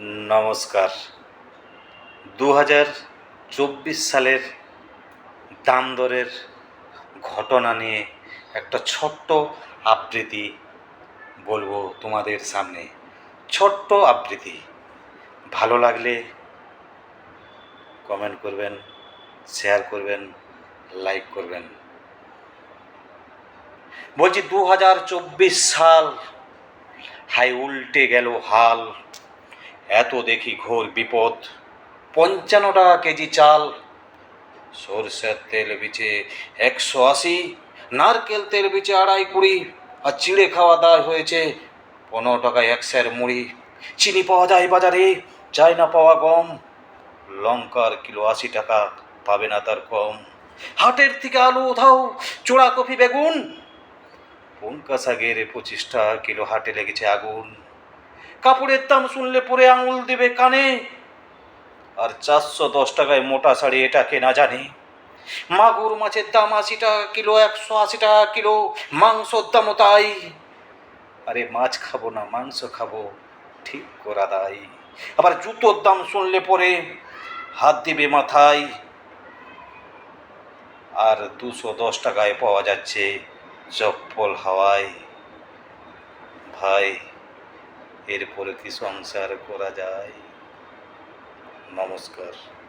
নমস্কার। দু চব্বিশ সালের দাম দরের ঘটনা নিয়ে একটা ছোট্ট আবৃত্তি বলব তোমাদের সামনে। ছোট্ট আবৃত্তি। ভালো লাগলে কমেন্ট করবেন শেয়ার করবেন লাইক করবেন। বলছি দু হাজার চব্বিশ সাল, হাই, উল্টে গেল হাল। এত দেখি ঘোর বিপদ। পঞ্চান্ন টাকা কেজি চাল, সরষের তেল বিচে একশো আশি, নারকেল তেল বিচে আড়াই কুড়ি, আর চিড়ে খাওয়া দাওয়া হয়েছে পনেরো টাকায় একশের মুড়ি। চিনি পাওয়া যায় বাজারে, যায় না পাওয়া গম। লঙ্কার কিলো আশি টাকা, পাবে না তার কম। হাটের থেকে আলু উধাও চোড়া কফি বেগুন। পঙ্কা শাকের পঁচিশ টাকা কিলো হাটে লেগেছে আগুন। কাপড়ের দাম শুনলে পরে আঙুল দেবে কানে। আর চারশো দশ টাকায় মোটা শাড়ি, এটা কেনা জানে? মাগুর মাছের দাম আশি টাকা কিলো, একশো আশি টাকা কিলো, মাংসর দামও তাই। আরে মাছ খাব না, মাংস খাব, ঠিক করা দাই আবার জুতোর দাম শুনলে পরে হাত দিবে মাথায়। আর দুশো দশ টাকায় পাওয়া যাচ্ছে চপ্পল হাওয়ায়। ভাই এরপরে কি সংসার করা যায়? নমস্কার।